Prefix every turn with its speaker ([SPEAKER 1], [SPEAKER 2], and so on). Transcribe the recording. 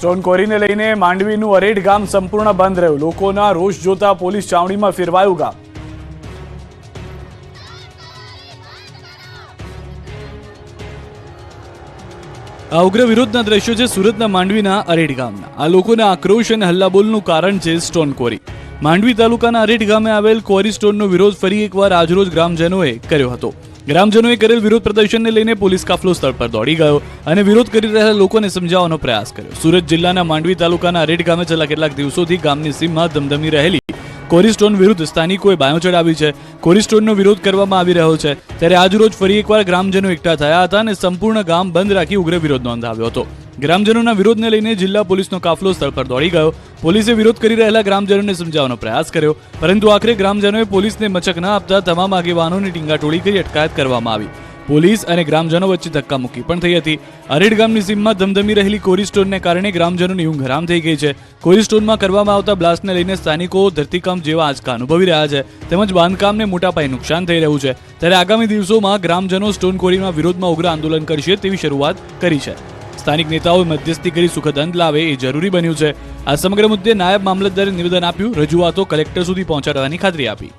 [SPEAKER 1] Stone કોરીને લઈને માંડવીનું અરેડ ગામ સંપૂર્ણ બંધ રહ્યું. લોકોના રોષ જોતા પોલીસ ચાવણીમાં ફેરવાયું ગામ. આ ઉગ્ર વિરોધના દ્રશ્યો છે સુરતના માંડવીના અરેડ ગામના. આ લોકોના આક્રોશ અને હલ્લાબોલનું કારણ છે સ્ટોન કોરી માંડવી તાલુકાના અરેડ ગામે આવેલ કોરી સ્ટોનનો વિરોધ ફરી એકવાર આજરોજ ગ્રામજનોએ કર્યો હતો. ગ્રામજનોએ કરેલ વિરોધ પ્રદર્શનને લઈને પોલીસ કાફલો સ્થળ પર દોડી ગયો અને વિરોધ કરી રહેલા લોકોને સમજાવવાનો પ્રયાસ કર્યો. સુરત જિલ્લાના માંડવી તાલુકાના અરેડ ગામે છેલ્લા કેટલાક દિવસોથી ગામની સીમમાં ધમધમી રહેલી કોરીસ્ટોન વિરુદ્ધ સ્થાનિકોએ બાયો ચડાવી છે. કોરિસ્ટોનનો વિરોધ કરવામાં આવી રહ્યો છે. ત્યારે આજરોજ ફરી એકવાર ગ્રામજનો એકઠા થયા હતા અને સંપૂર્ણ ગામ બંધ રાખી ઉગ્ર વિરોધ નોંધાવ્યો હતો. ગ્રામજનોના વિરોધને લઈને જિલ્લા પોલીસનો કાફલો સ્થળ પર દોડી ગયો. પોલીસે વિરોધ કરી રહેલા ગ્રામજનોને સમજાવવાનો પ્રયાસ કર્યો, પરંતુ આખરે ગ્રામજનોએ પોલીસને મચક ન આપતા તમામ આગેવાનોની ટીંગાટોળી કરી અટકાયત કરવામાં આવી. પોલીસ અને ગ્રામજનો વચ્ચે ધક્કામુક્કી પણ થઈ હતી. અરેડ ગામની સીમમાં ધમધમી રહેલી કોરીસ્ટોનને કારણે ગ્રામજનોની ઊંઘ હરામ થઈ ગઈ છે. કોરીસ્ટોનમાં કરવામાં આવતા બ્લાસ્ટને લઈને સ્થાનિકો ધરતીકંપ જેવા આંચકા અનુભવી રહ્યા છે. તેમજ બાંધકામને મોટા પાયે નુકસાન થઈ રહ્યું છે. ત્યારે આગામી દિવસોમાં ગ્રામજનો સ્ટોન કોરીના વિરોધમાં ઉગ્ર આંદોલન કરશે તેવી શરૂઆત કરી છે. સ્થાનિક નેતાઓએ મધ્યસ્થી કરી સુખદ અંત લાવે એ જરૂરી બન્યું છે. આ સમગ્ર મુદ્દે નાયબ મામલતદારે નિવેદન આપ્યું. રજૂઆતો કલેક્ટર સુધી પહોંચાડવાની ખાતરી આપી.